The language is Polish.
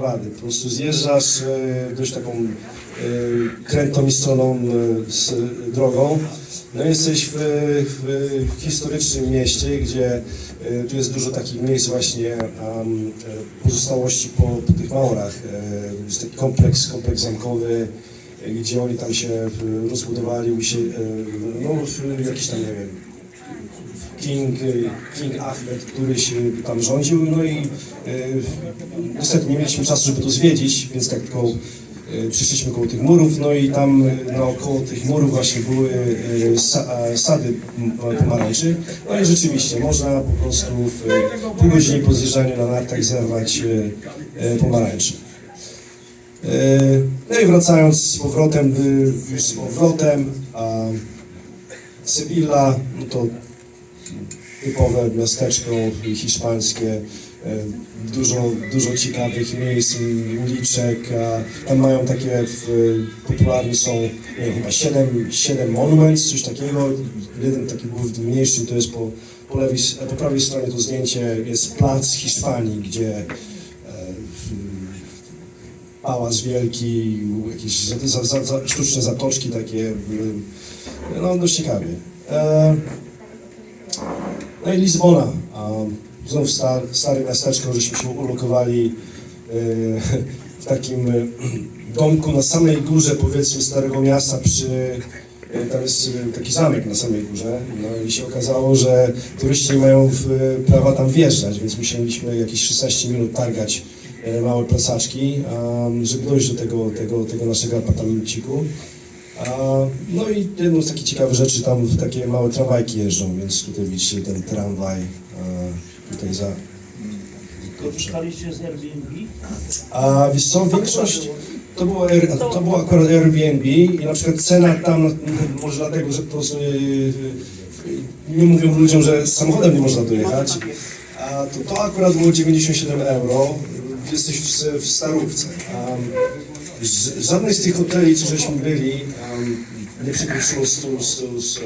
Wady. Po prostu zjeżdżasz e, dość taką e, krętą i stroną e, drogą. No jesteś w, w, historycznym mieście, gdzie e, tu jest dużo takich miejsc właśnie e, pozostałości po, po tych Maurach. E, jest taki kompleks, kompleks zamkowy, e, gdzie oni tam się e, rozbudowali, e, no jakiś tam, nie wiem, King, King Ahmed, który się tam rządził, no i e, niestety nie mieliśmy czasu, żeby to zwiedzić, więc tak tylko e, przyszliśmy koło tych murów, no i tam e, naokoło tych murów właśnie były sa, sady pomarańczy, no i rzeczywiście można po prostu w pół godziny po zjeżdżaniu na nartach zerwać pomarańczy. No i wracając z powrotem, już z powrotem, a Sybilla, no to typowe miasteczko hiszpańskie, e, dużo, dużo ciekawych miejsc, uliczek, tam mają takie, w, popularni są, nie chyba 7, 7 monuments, coś takiego, jeden taki był w mniejszym, to jest po, po, lewej, po prawej stronie to zdjęcie, jest plac Hiszpanii, gdzie e, pałac wielki, jakieś za, za, za, sztuczne zatoczki takie, no dość ciekawie. E, no i Lizbona. Znów star, stare miasteczko, żeśmy się ulokowali e, w takim e, domku na samej górze, powiedzmy, Starego Miasta przy... e, Tam jest taki zamek na samej górze. No i się okazało, że turyści nie mają prawa tam wjeżdżać, więc musieliśmy jakieś 16 minut targać małe placaczki, żeby dojść do tego, tego, tego naszego apartamenciku. No i jedną z takich ciekawych rzeczy, tam takie małe tramwajki jeżdżą, więc tutaj widzicie ten tramwaj tutaj za... Korzystaliście z Airbnb? A wiesz co, większość to było, Air, to było akurat Airbnb i na przykład cena tam, może dlatego, że po prostu nie, nie mówią ludziom, że samochodem nie można dojechać, a to, to akurat było 97 euro, jesteś w, w Starówce. Żadnej z tych hoteli, co żeśmy byli, um, nie 100, 100, 100